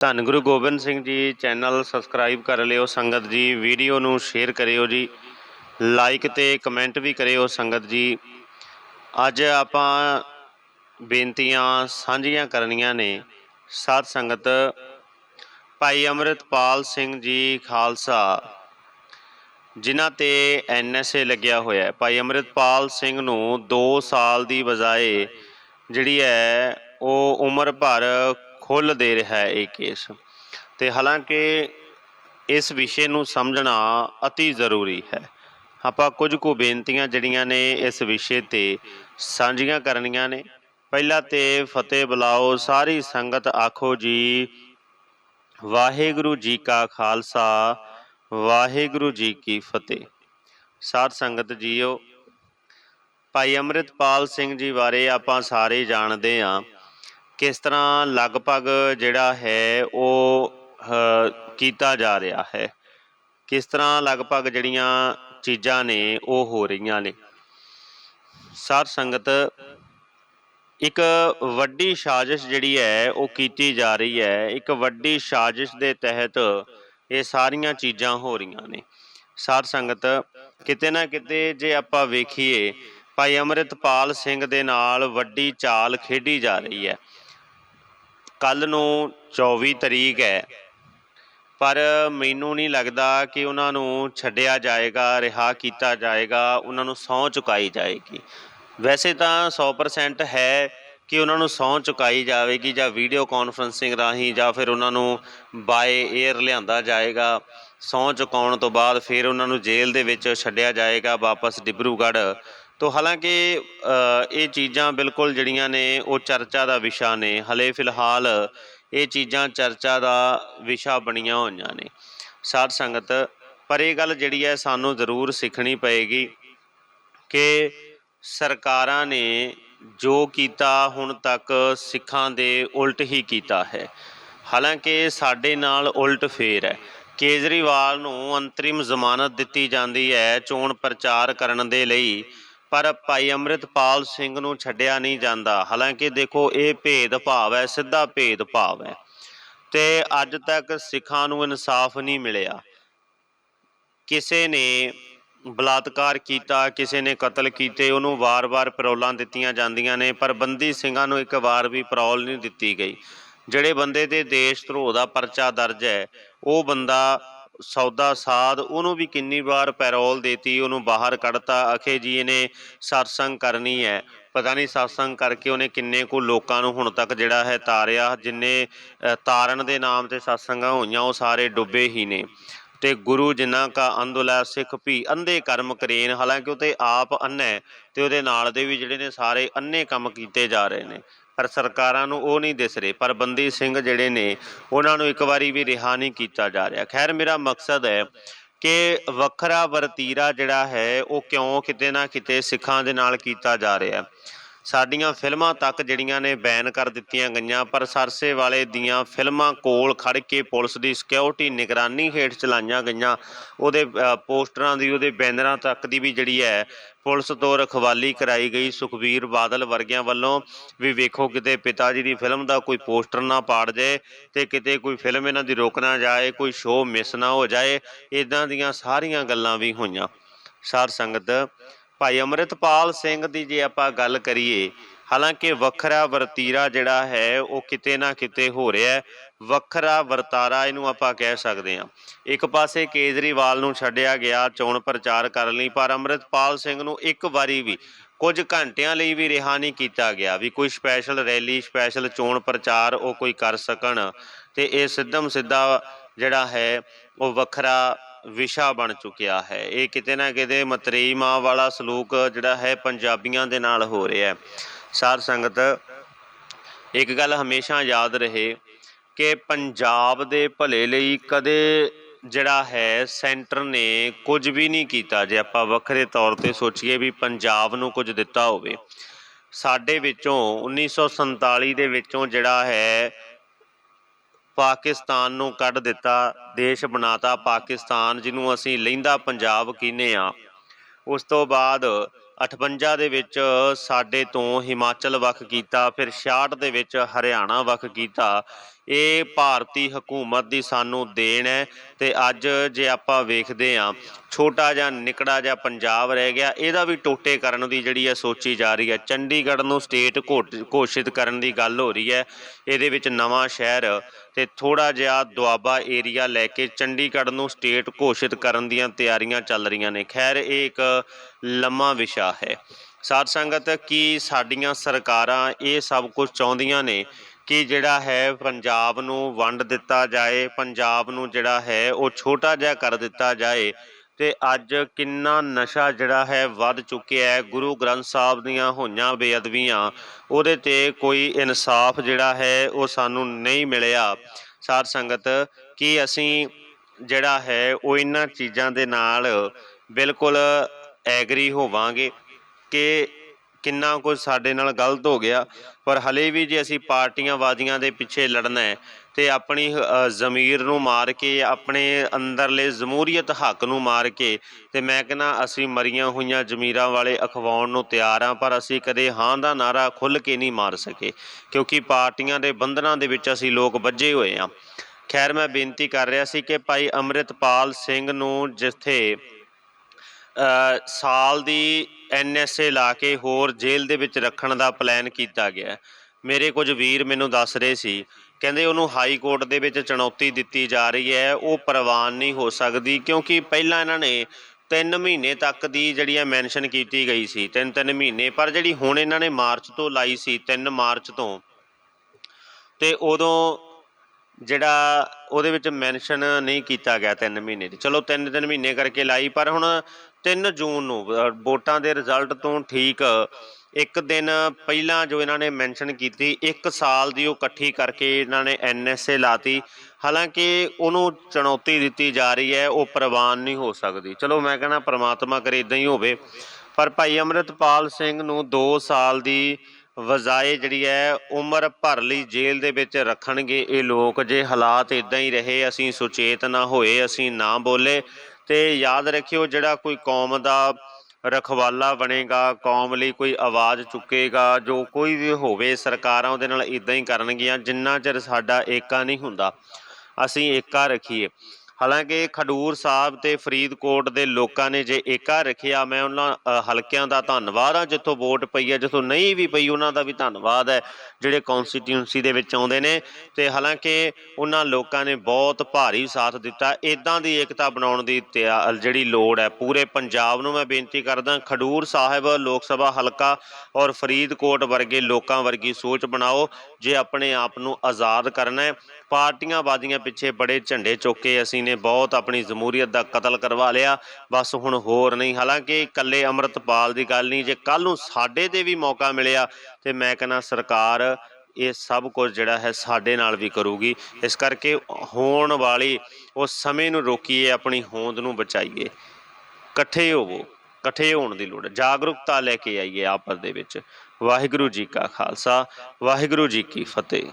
ਧੰਨ Guru Gobind Singh ji channel subscribe ਕਰ ਲਿਓ, ਸੰਗਤ ਜੀ, ਵੀਡੀਓ ਨੂੰ ਸ਼ੇਅਰ ਕਰਿਓ ਜੀ, ਲਾਈਕ ਤੇ ਕਮੈਂਟ ਵੀ ਕਰਿਓ ਸੰਗਤ ਜੀ। ਅੱਜ ਆਪਾਂ ਬੇਨਤੀਆਂ ਸਾਂਝੀਆਂ ਕਰਨੀਆਂ ਨੇ ਸਾਧ ਸੰਗਤ ਭਾਈ ਅੰਮ੍ਰਿਤਪਾਲ ਸਿੰਘ ਜੀ ਖਾਲਸਾ, ਜਿਨ੍ਹਾਂ ਤੇ ਐਨਐਸਏ ਲੱਗਿਆ ਹੋਇਆ ਹੈ। ਭਾਈ ਅੰਮ੍ਰਿਤਪਾਲ ਸਿੰਘ ਨੂੰ 2 ਸਾਲ ਦੀ ਬਜਾਏ ਜਿਹੜੀ ਹੈ ਉਹ ਉਮਰ ਭਰ ਖੁੱਲ ਦੇ ਰਿਹਾ ਹੈ ਇਹ ਕੇਸ। ਤੇ ਹਾਲਾਂਕਿ ਇਸ ਵਿਸ਼ੇ ਨੂੰ ਸਮਝਣਾ ਅਤੀ ਜ਼ਰੂਰੀ ਹੈ। ਆਪਾਂ ਕੁਝ ਕੁ ਬੇਨਤੀਆਂ ਜਿਹੜੀਆਂ ਨੇ ਇਸ ਵਿਸ਼ੇ ਤੇ ਸਾਂਝੀਆਂ ਕਰਨੀਆਂ ਨੇ। ਪਹਿਲਾਂ ਤੇ ਫਤਿਹ ਬੁਲਾਓ, ਸਾਰੀ ਸੰਗਤ ਆਖੋ ਜੀ, ਵਾਹਿਗੁਰੂ ਜੀ ਕਾ ਖਾਲਸਾ, ਵਾਹਿਗੁਰੂ ਜੀ ਕੀ ਫਤਿਹ। ਸਾਧ ਸੰਗਤ ਜੀਓ, ਭਾਈ ਅੰਮ੍ਰਿਤਪਾਲ ਸਿੰਘ ਜੀ ਬਾਰੇ ਆਪਾਂ ਸਾਰੇ ਜਾਣਦੇ ਹਾਂ। ਕਿਸ ਤਰ੍ਹਾਂ ਲਗਭਗ ਜਿਹੜਾ ਹੈ ਉਹ ਅ, ਕੀਤਾ ਜਾ ਰਿਹਾ ਹੈ? ਕਿਸ ਤਰ੍ਹਾਂ ਲਗਭਗ ਜਿਹੜੀਆਂ ਚੀਜ਼ਾਂ ਨੇ ਉਹ ਹੋ ਰਹੀਆਂ ਨੇ? ਸਾਧ ਸੰਗਤ ਇੱਕ ਵੱਡੀ ਸਾਜ਼ਿਸ਼ ਜਿਹੜੀ ਹੈ ਉਹ ਕੀਤੀ ਜਾ ਰਹੀ ਹੈ। ਇੱਕ ਵੱਡੀ ਸਾਜ਼ਿਸ਼ ਦੇ ਤਹਿਤ ਇਹ ਸਾਰੀਆਂ ਚੀਜ਼ਾਂ ਹੋ ਰਹੀਆਂ ਨੇ। ਸਾਧ ਸੰਗਤ ਕਿਤੇ ਨਾ ਕਿਤੇ ਜੇ ਆਪਾਂ ਵੇਖੀਏ ਭਾਈ ਅੰਮ੍ਰਿਤਪਾਲ ਸਿੰਘ ਦੇ ਨਾਲ ਵੱਡੀ ਚਾਲ ਖੇਡੀ ਜਾ ਰਹੀ ਹੈ। ਕੱਲ ਨੂੰ 24 ਤਰੀਕ ਹੈ। ਪਰ ਮੈਨੂੰ ਨਹੀਂ ਲੱਗਦਾ ਕਿ ਉਹਨਾਂ ਨੂੰ ਛੱਡਿਆ ਜਾਏਗਾ, ਰਿਹਾ ਕੀਤਾ ਜਾਏਗਾ, ਉਹਨਾਂ ਨੂੰ ਸਹੁੰ ਚੁਕਾਈ ਜਾਏਗੀ। ਵੈਸੇ ਤਾਂ 100% ਹੈ ਕਿ ਉਹਨਾਂ ਨੂੰ ਸਹੁੰ ਚੁਕਾਈ ਜਾਵੇਗੀ ਜਾਂ ਵੀਡੀਓ ਕਾਨਫਰੰਸਿੰਗ ਰਾਹੀਂ ਜਾਂ ਫਿਰ ਉਹਨਾਂ ਨੂੰ ਬਾਏ 에ਅਰ ਲਿਆਂਦਾ ਜਾਏਗਾ। ਸਹੁੰ ਚੁਕਾਉਣ ਤੋਂ ਬਾਅਦ ਫਿਰ ਉਹਨਾਂ ਨੂੰ ਜੇਲ੍ਹ ਦੇ ਵਿੱਚ ਛੱਡਿਆ ਜਾਏਗਾ, ਵਾਪਸ ਡਿਬਰੂਗੜ੍ਹ। ਤੋ ਹਾਲਾਂਕਿ ਇਹ ਚੀਜ਼ਾਂ ਬਿਲਕੁਲ ਜਿਹੜੀਆਂ ਨੇ, ਉਹ ਚਰਚਾ ਦਾ ਵਿਸ਼ਾ ਨੇ। ਹਲੇ ਫਿਲਹਾਲ ਇਹ ਚੀਜ਼ਾਂ ਚਰਚਾ ਦਾ ਵਿਸ਼ਾ ਬਣੀਆਂ ਹੋਈਆਂ ਨੇ। ਸਾਧ ਸੰਗਤ, ਪਰ ਇਹ ਗੱਲ ਜਿਹੜੀ ਹੈ, ਸਾਨੂੰ ਜ਼ਰੂਰ ਸਿੱਖਣੀ ਪਏਗੀ ਕਿ ਸਰਕਾਰਾਂ ਨੇ ਜੋ ਕੀਤਾ, ਹੁਣ ਤੱਕ ਸਿੱਖਾਂ ਦੇ ਉਲਟ ਹੀ ਕੀਤਾ ਹੈ। ਹਾਲਾਂਕਿ, ਸਾਡੇ ਨਾਲ ਉਲਟ ਫੇਰ ਹੈ। ਕੇਜਰੀਵਾਲ ਨੂੰ ਅੰਤਰਿਮ ਜ਼ਮਾਨਤ ਦਿੱਤੀ ਜਾਂਦੀ ਹੈ ਚੋਣ ਪ੍ਰਚਾਰ ਕਰਨ ਦੇ ਲਈ। ਪਰ ਭਾਈ ਅੰਮ੍ਰਿਤਪਾਲ ਸਿੰਘ ਨੂੰ ਛੱਡਿਆ ਨਹੀਂ ਜਾਂਦਾ। ਹਾਲਾਂਕਿ ਦੇਖੋ, ਇਹ ਭੇਦ ਭਾਵ ਹੈ, ਸਿੱਧਾ ਭੇਦ ਭਾਵ ਹੈ। ਤੇ ਅੱਜ ਤੱਕ ਸਿੱਖਾਂ ਨੂੰ ਇਨਸਾਫ ਨਹੀਂ ਮਿਲਿਆ। ਕਿਸੇ ਨੇ ਬਲਾਤਕਾਰ ਕੀਤਾ, ਕਿਸੇ ਨੇ ਕਤਲ ਕੀਤੇ, ਉਹਨੂੰ ਵਾਰ-ਵਾਰ ਪਰੌਲਾਂ ਦਿੱਤੀਆਂ ਜਾਂਦੀਆਂ ਨੇ, ਪਰ ਬੰਦੀ ਸਿੰਘਾਂ ਨੂੰ ਇੱਕ ਵਾਰ ਵੀ ਪਰੌਲ ਨਹੀਂ ਦਿੱਤੀ ਗਈ। ਜਿਹੜੇ ਬੰਦੇ ਤੇ ਦੇਸ਼ ਧਰੋਹ ਦਾ ਪਰਚਾ ਦਰਜ ਹੈ, ਉਹ ਬੰਦਾ ਸੌਦਾ ਸਾਧ, ਉਹਨੂੰ ਵੀ ਕਿੰਨੀ ਵਾਰ ਪੈਰੋਲ ਦੇਤੀ, ਉਹਨੂੰ ਬਾਹਰ ਕੱਢਤਾ, ਅਖੇ ਜੀ ਇਹਨੇ satsang ਕਰਨੀ ਹੈ। ਪਤਾ ਨਹੀਂ satsang ਕਰਕੇ ਉਹਨੇ ਕਿੰਨੇ ਕੁ ਲੋਕਾਂ ਨੂੰ ਹੁਣ ਤੱਕ ਜਿਹੜਾ ਹੈ ਤਾਰਿਆ, ਜਿੰਨੇ ਤਾਰਨ ਦੇ ਨਾਮ ਤੇ satsangਾਂ ਹੋਈਆਂ, ਉਹ ਸਾਰੇ ਡੁੱਬੇ ਹੀ ਨੇ। ਤੇ ਗੁਰੂ ਜਿਨ੍ਹਾਂ ਕਾ ਅੰਦੋਲਾ ਸਿੱਖ ਵੀ ਅੰਧੇ ਕਰਮ ਕਰੇਨ। ਹਾਲਾਂਕਿ ਉਹ ਤੇ ਆਪ ਅੰਨਾ ਹੈ ਤੇ ਉਹਦੇ ਨਾਲ ਦੇ ਵੀ ਜਿਹੜੇ ਨੇ ਸਾਰੇ ਅੰਨੇ ਕੰਮ ਕੀਤੇ ਜਾ ਰਹੇ ਨੇ। ਪਰ ਸਰਕਾਰਾਂ ਨੂੰ ਉਹ ਨਹੀਂ ਦਿਸ ਰਹੇ। ਪਰ ਬੰਦੀ ਸਿੰਘ ਜਿਹੜੇ ਨੇ, ਉਹਨਾਂ ਨੂੰ ਇੱਕ ਵਾਰੀ ਵੀ ਰਿਹਾ ਨਹੀਂ ਕੀਤਾ ਜਾ ਰਿਹਾ। ਖੈਰ, ਮੇਰਾ ਮਕਸਦ ਹੈ ਕਿ ਵੱਖਰਾ ਵਰਤੀਰਾ ਜਿਹੜਾ ਹੈ, ਉਹ ਕਿਉਂ ਕਿਤੇ ਨਾ ਕਿਤੇ ਸਿੱਖਾਂ ਦੇ ਨਾਲ ਕੀਤਾ ਜਾ ਰਿਹਾ। ਸਾਡੀਆਂ ਫਿਲਮਾਂ ਤੱਕ ਜਿਹੜੀਆਂ ਨੇ ਬੈਨ ਕਰ ਦਿੱਤੀਆਂ ਗਈਆਂ, ਪਰ ਸਰਸੇ ਵਾਲੇ ਦੀਆਂ ਫਿਲਮਾਂ ਕੋਲ ਖੜ ਕੇ ਪੁਲਿਸ ਦੀ ਸਿਕਿਉਰਿਟੀ ਨਿਗਰਾਨੀ ਹੇਠ ਚਲਾਈਆਂ ਗਈਆਂ। ਉਹਦੇ ਪੋਸਟਰਾਂ ਦੀ, ਉਹਦੇ ਬੈਨਰਾਂ ਤੱਕ ਦੀ ਵੀ ਜਿਹੜੀ ਹੈ, ਪੁਲਿਸ ਤੋਂ ਰਖਵਾਲੀ ਕਰਾਈ ਗਈ ਸੁਖਬੀਰ ਬਾਦਲ ਵਰਗਿਆਂ ਵੱਲੋਂ। ਵੀ ਵੇਖੋ ਕਿਤੇ ਪਿਤਾ ਜੀ ਦੀ ਫਿਲਮ ਦਾ ਕੋਈ ਪੋਸਟਰ ਨਾ ਪਾੜ ਜਾਏ ਤੇ ਕਿਤੇ ਕੋਈ ਫਿਲਮ ਇਹਨਾਂ ਦੀ ਰੋਕ ਨਾ ਜਾਏ, ਕੋਈ ਸ਼ੋਅ ਮਿਸ ਨਾ ਹੋ ਜਾਏ ਇਦਾਂ ਦੀਆਂ ਸਾਰੀਆਂ ਗੱਲਾਂ ਵੀ ਹੋਈਆਂ। ਸਾਧ ਸੰਗਤ ਭਾਈ ਅੰਮ੍ਰਿਤਪਾਲ ਸਿੰਘ ਦੀ ਜੇ ਆਪਾਂ ਗੱਲ ਕਰੀਏ, ਹਾਲਾਂਕਿ ਵੱਖਰਾ ਵਰਤੀਰਾ ਜਿਹੜਾ ਹੈ, ਉਹ ਕਿਤੇ ਨਾ ਕਿਤੇ ਹੋ ਰਿਹਾ ਹੈ। ਵੱਖਰਾ ਵਰਤਾਰਾ ਇਹਨੂੰ ਆਪਾਂ ਕਹਿ ਸਕਦੇ ਹਾਂ। ਇੱਕ ਪਾਸੇ ਕੇਜਰੀਵਾਲ ਨੂੰ ਛੱਡਿਆ ਗਿਆ ਚੋਣ ਪ੍ਰਚਾਰ ਕਰਨ ਲਈ, ਪਰ ਅੰਮ੍ਰਿਤਪਾਲ ਸਿੰਘ ਨੂੰ ਇੱਕ ਵਾਰੀ ਵੀ ਕੁਝ ਘੰਟਿਆਂ ਲਈ ਵੀ ਰਿਹਾ ਨਹੀਂ ਕੀਤਾ ਗਿਆ। ਵੀ ਕੋਈ ਸਪੈਸ਼ਲ ਰੈਲੀ ਸਪੈਸ਼ਲ ਚੋਣ ਪ੍ਰਚਾਰ ਉਹ ਕੋਈ ਕਰ ਸਕਣ ਤੇ ਇਹ ਸਿੱਧਮ ਸਿੱਧਾ ਜਿਹੜਾ ਹੈ, ਉਹ ਵੱਖਰਾ ਵਿਸ਼ਾ ਬਣ ਚੁੱਕਿਆ ਹੈ। ਇਹ ਕਿਤੇ ਨਾ ਕਿਤੇ ਮਤਰੇਈ ਮਾਂ ਵਾਲਾ ਸਲੂਕ ਜਿਹੜਾ ਹੈ ਪੰਜਾਬੀਆਂ ਦੇ ਨਾਲ ਹੋ ਰਿਹਾ ਹੈ। ਸਾਧ ਸੰਗਤ, ਇੱਕ ਗੱਲ ਹਮੇਸ਼ਾ ਯਾਦ ਰਹੇ ਕਿ ਪੰਜਾਬ ਦੇ ਭਲੇ ਲਈ ਕਦੇ ਜਿਹੜਾ ਹੈ ਸੈਂਟਰ ਨੇ ਕੁਝ ਵੀ ਨਹੀਂ ਕੀਤਾ। ਜੇ ਆਪਾਂ ਵੱਖਰੇ ਤੌਰ ਤੇ ਸੋਚੀਏ ਵੀ ਪੰਜਾਬ ਨੂੰ ਕੁਝ ਦਿੱਤਾ ਹੋਵੇ, ਸਾਡੇ ਵਿੱਚੋਂ 1947 ਦੇ ਵਿੱਚੋਂ ਜਿਹੜਾ ਹੈ ਪਾਕਿਸਤਾਨ ਨੂੰ ਕੱਢ ਦਿੱਤਾ, ਦੇਸ਼ ਬਣਾਤਾ। ਪਾਕਿਸਤਾਨ ਜਿਹਨੂੰ ਅਸੀਂ ਲਹਿੰਦਾ ਪੰਜਾਬ ਕਹਿੰਦੇ ਆ। ਉਸ ਤੋਂ ਬਾਅਦ 58 ਦੇ ਵਿੱਚ ਸਾਡੇ ਤੋਂ ਹਿਮਾਚਲ ਵੱਖ ਕੀਤਾ, ਫਿਰ 66 ਦੇ ਵਿੱਚ ਹਰਿਆਣਾ ਵੱਖ ਕੀਤਾ। ਇਹ ਭਾਰਤੀ ਹਕੂਮਤ ਦੀ ਸਾਨੂੰ ਦੇਣ ਹੈ ਤੇ ਅੱਜ ਜੇ ਆਪਾਂ ਵੇਖਦੇ ਹਾਂ, ਛੋਟਾ ਜਿਹਾ, ਨਿਕੜਾ ਜਿਹਾ ਪੰਜਾਬ ਰਹਿ ਗਿਆ, ਇਹਦਾ ਵੀ ਟੋਟੇ ਕਰਨ ਦੀ ਜਿਹੜੀ ਹੈ ਸੋਚੀ ਜਾ ਰਹੀ ਹੈ। ਚੰਡੀਗੜ੍ਹ ਨੂੰ ਸਟੇਟ ਘੋਸ਼ਿਤ ਕਰਨ ਦੀ ਗੱਲ ਹੋ ਰਹੀ ਹੈ। ਇਹਦੇ ਵਿੱਚ ਨਵਾਂ ਸ਼ਹਿਰ ਤੇ ਥੋੜਾ ਜਿਹਾ ਦੁਆਬਾ ਏਰੀਆ ਲੈ ਕੇ ਚੰਡੀਗੜ੍ਹ ਨੂੰ ਸਟੇਟ ਘੋਸ਼ਿਤ ਕਰਨ ਦੀਆਂ ਤਿਆਰੀਆਂ ਚੱਲ ਰਹੀਆਂ ਨੇ। ਖੈਰ, ਇਹ ਇੱਕ ਲੰਮਾ ਵਿਸ਼ਾ ਹੈ। ਸਾਧ ਸੰਗਤ, ਕੀ ਸਾਡੀਆਂ ਸਰਕਾਰਾਂ ਇਹ ਸਭ ਕੁਝ ਚਾਹੁੰਦੀਆਂ ਨੇ? ਕਿ ਜਿਹੜਾ ਹੈ ਪੰਜਾਬ ਨੂੰ ਵੰਡ ਦਿੱਤਾ ਜਾਏ, ਪੰਜਾਬ ਨੂੰ ਜਿਹੜਾ ਹੈ ਉਹ ਛੋਟਾ ਜਿਹਾ ਕਰ ਦਿੱਤਾ ਜਾਏ। ਤੇ ਅੱਜ ਕਿੰਨਾ ਨਸ਼ਾ ਜਿਹੜਾ ਹੈ ਵੱਧ ਚੁੱਕਿਆ ਹੈ, ਗੁਰੂ ਗ੍ਰੰਥ ਸਾਹਿਬ ਦੀਆਂ ਹੋਈਆਂ ਬੇਅਦਬੀਆਂ, ਉਹਦੇ ਤੇ ਕੋਈ ਇਨਸਾਫ ਜਿਹੜਾ ਹੈ ਉਹ ਸਾਨੂੰ ਨਹੀਂ ਮਿਲਿਆ। ਸਾਧ ਸੰਗਤ, ਕਿ ਅਸੀਂ ਜਿਹੜਾ ਹੈ ਉਹ ਇਹਨਾਂ ਚੀਜ਼ਾਂ ਦੇ ਨਾਲ ਬਿਲਕੁਲ ਐਗਰੀ ਹੋਵਾਂਗੇ ਕਿ ਕਿੰਨਾ ਕੁਝ ਸਾਡੇ ਨਾਲ ਗਲਤ ਹੋ ਗਿਆ। ਪਰ ਹਲੇ ਵੀ ਜੇ ਅਸੀਂ ਪਾਰਟੀਆਂ ਵਾਦੀਆਂ ਦੇ ਪਿੱਛੇ ਲੜਨਾ ਹੈ ਤੇ ਆਪਣੀ ਜ਼ਮੀਰ ਨੂੰ ਮਾਰ ਕੇ, ਆਪਣੇ ਅੰਦਰਲੇ ਜਮਹੂਰੀਅਤ ਹੱਕ ਨੂੰ ਮਾਰ ਕੇ ਤੇ ਮੈਂ ਕਹਿੰਦਾ ਅਸੀਂ ਮਰੀਆਂ ਹੋਈਆਂ ਜ਼ਮੀਰਾਂ ਵਾਲੇ ਅਖਵਾਉਣ ਨੂੰ ਤਿਆਰ ਹਾਂ, ਪਰ ਅਸੀਂ ਕਦੇ ਹਾਂ ਦਾ ਨਾਰਾ ਖੁੱਲ ਕੇ ਨਹੀਂ ਮਾਰ ਸਕੇ, ਕਿਉਂਕਿ ਪਾਰਟੀਆਂ ਦੇ ਬੰਧਨਾਂ ਦੇ ਵਿੱਚ ਅਸੀਂ ਲੋਕ ਵੱਜੇ ਹੋਏ ਹਾਂ। ਖੈਰ, ਮੈਂ ਬੇਨਤੀ ਕਰ ਰਿਹਾ ਸੀ ਕਿ ਭਾਈ ਅੰਮ੍ਰਿਤਪਾਲ ਸਿੰਘ ਨੂੰ ਜਿੱਥੇ ਸਾਲ ਦੀ ਐਨਐਸਏ ਲਾ ਕੇ ਹੋਰ ਜੇਲ੍ਹ ਦੇ ਵਿੱਚ ਰੱਖਣ ਦਾ ਪਲਾਨ ਕੀਤਾ ਗਿਆ। ਮੇਰੇ ਕੁਝ ਵੀਰ ਮੈਨੂੰ ਦੱਸ ਰਹੇ ਸੀ, ਕਹਿੰਦੇ ਉਹਨੂੰ ਹਾਈ ਕੋਰਟ ਦੇ ਵਿੱਚ ਚੁਣੌਤੀ ਦਿੱਤੀ ਜਾ ਰਹੀ ਹੈ, ਉਹ ਪ੍ਰਵਾਨ ਨਹੀਂ ਹੋ ਸਕਦੀ ਕਿਉਂਕਿ ਪਹਿਲਾਂ ਇਹਨਾਂ ਨੇ 3 ਮਹੀਨੇ ਤੱਕ ਦੀ ਜਿਹੜੀ ਹੈ ਮੈਂਸ਼ਨ ਕੀਤੀ ਗਈ ਸੀ 3-3 ਮਹੀਨੇ, ਪਰ ਜਿਹੜੀ ਹੁਣ ਇਹਨਾਂ ਨੇ ਮਾਰਚ ਤੋਂ ਲਾਈ ਸੀ 3 ਮਾਰਚ ਤੋਂ, ਤੇ ਉਦੋਂ ਜਿਹੜਾ ਉਹਦੇ ਵਿੱਚ ਮੈਂਸ਼ਨ ਨਹੀਂ ਕੀਤਾ ਗਿਆ 3 ਮਹੀਨੇ ਦੀ। ਚਲੋ 3-3 ਮਹੀਨੇ ਕਰਕੇ ਲਾਈ, ਪਰ ਹੁਣ 3 ਜੂਨ ਨੂੰ ਅ, ਵੋਟਾਂ ਦੇ ਰਿਜ਼ਲਟ ਤੋਂ ਠੀਕ ਇੱਕ ਦਿਨ ਪਹਿਲਾਂ ਜੋ ਇਹਨਾਂ ਨੇ ਮੈਂਸ਼ਨ ਕੀਤੀ ਇੱਕ ਸਾਲ ਦੀ ਉਹ ਇਕੱਠੀ ਕਰਕੇ ਇਹਨਾਂ ਨੇ ਐਨਐਸਏ ਲਾਤੀ। ਹਾਲਾਂਕਿ ਉਹਨੂੰ ਚੁਣੌਤੀ ਦਿੱਤੀ ਜਾ ਰਹੀ ਹੈ ਉਹ ਪ੍ਰਵਾਨ ਨਹੀਂ ਹੋ ਸਕਦੀ। ਚਲੋ ਮੈਂ ਕਹਿੰਦਾ ਪ੍ਰਮਾਤਮਾ ਕਰੇ ਇਦਾਂ ਹੀ ਹੋਵੇ। ਪਰ ਭਾਈ ਅੰਮ੍ਰਿਤਪਾਲ ਸਿੰਘ ਨੂੰ 2 ਸਾਲ ਦੀ ਵਜ਼ਾਏ ਜਿਹੜੀ ਹੈ ਉਮਰ ਭਰ ਲਈ ਜੇਲ੍ਹ ਦੇ ਵਿੱਚ ਰੱਖਣਗੇ ਇਹ ਲੋਕ। ਜੇ ਹਾਲਾਤ ਇਦਾਂ ਹੀ ਰਹੇ ਅਸੀਂ ਸੁਚੇਤ ਨਾ ਹੋਏ ਅਸੀਂ ਨਾ ਬੋਲੇ ਤੇ ਯਾਦ ਰੱਖਿਓ ਜਿਹੜਾ ਕੋਈ ਕੌਮ ਦਾ ਰਖਵਾਲਾ ਬਣੇਗਾ, ਕੌਮ ਲਈ ਕੋਈ ਆਵਾਜ਼ ਚੁੱਕੇਗਾ, ਜੋ ਕੋਈ ਵੀ ਹੋਵੇ, ਸਰਕਾਰਾਂ ਉਹਦੇ ਨਾਲ ਇਦਾਂ ਹੀ ਕਰਨਗੀਆਂ, ਜਿੰਨਾ ਚਿਰ ਸਾਡਾ ਏਕਾ ਨਹੀਂ ਹੁੰਦਾ, ਅਸੀਂ ਏਕਾ ਰੱਖੀਏ। ਹਾਲਾਂਕਿ ਖਡੂਰ ਸਾਹਿਬ ਤੇ ਫਰੀਦਕੋਟ ਦੇ ਲੋਕਾਂ ਨੇ ਜੇ ਏਕਾ ਰੱਖਿਆ, ਮੈਂ ਉਹਨਾਂ ਹਲਕਿਆਂ ਦਾ ਧੰਨਵਾਦ ਆ ਜਿੱਥੋਂ ਵੋਟ ਪਈ ਹੈ, ਜਿੱਥੋਂ ਨਹੀਂ ਵੀ ਪਈ, ਉਹਨਾਂ ਦਾ ਵੀ ਧੰਨਵਾਦ ਹੈ, ਜਿਹੜੇ ਕਨਸਟੀਟਿਊਂਸੀ ਦੇ ਵਿੱਚ ਆਉਂਦੇ ਨੇ। ਤੇ ਹਾਲਾਂਕਿ ਉਹਨਾਂ ਲੋਕਾਂ ਨੇ ਬਹੁਤ ਭਾਰੀ ਸਾਥ ਦਿੱਤਾ। ਇਦਾਂ ਦੀ ਏਕਤਾ ਬਣਾਉਣ ਦੀ ਤਿਆ- ਜਿਹੜੀ ਲੋੜ ਹੈ, ਪੂਰੇ ਪੰਜਾਬ ਨੂੰ ਮੈਂ ਬੇਨਤੀ ਕਰਦਾ, ਖਡੂਰ ਸਾਹਿਬ ਲੋਕ ਸਭਾ ਹਲਕਾ ਔਰ ਫਰੀਦਕੋਟ ਵਰਗੇ ਲੋਕਾਂ ਵਰਗੀ ਸੋਚ ਬਣਾਓ, ਜੇ ਆਪਣੇ ਆਪ ਨੂੰ ਆਜ਼ਾਦ ਕਰਨਾ ਹੈ। ਪਾਰਟੀਆਂ ਬਾਜ਼ੀਆਂ ਪਿੱਛੇ ਬੜੇ ਝੰਡੇ ਚੁੱਕੇ ਅਸੀਂ ਨੇ ਬਹੁਤ ਆਪਣੀ ਜਮਹੂਰੀਅਤ ਦਾ ਕਤਲ ਕਰਵਾ ਲਿਆ। ਬਸ ਹੁਣ ਹੋਰ ਨਹੀਂ। ਹਾਲਾਂਕਿ ਇਕੱਲੇ ਅੰਮ੍ਰਿਤਪਾਲ ਦੀ ਗੱਲ ਨਹੀਂ, ਜੇ ਕੱਲ ਨੂੰ ਸਾਡੇ ਤੇ ਵੀ ਮੌਕਾ ਮਿਲਿਆ, ਤੇ ਮੈਂ ਕਹਿੰਦਾ ਸਰਕਾਰ ਇਹ ਸਭ ਕੁਝ ਜਿਹੜਾ ਹੈ ਸਾਡੇ ਨਾਲ ਵੀ ਕਰੂਗੀ। ਇਸ ਕਰਕੇ ਹੋਣ ਵਾਲੀ, ਉਸ ਸਮੇਂ ਨੂੰ ਰੋਕੀਏ, ਆਪਣੀ ਹੋਂਦ ਨੂੰ ਬਚਾਈਏ। ਇਕੱਠੇ ਹੋਵੋ, ਇਕੱਠੇ ਹੋਣ ਦੀ ਲੋੜ ਹੈ। ਜਾਗਰੂਕਤਾ ਲੈ ਕੇ ਆਈਏ ਆਪਸ ਦੇ ਵਿੱਚ। ਵਾਹਿਗੁਰੂ ਜੀ ਕਾ ਖਾਲਸਾ, ਵਾਹਿਗੁਰੂ ਜੀ ਕੀ ਫਤਿਹ।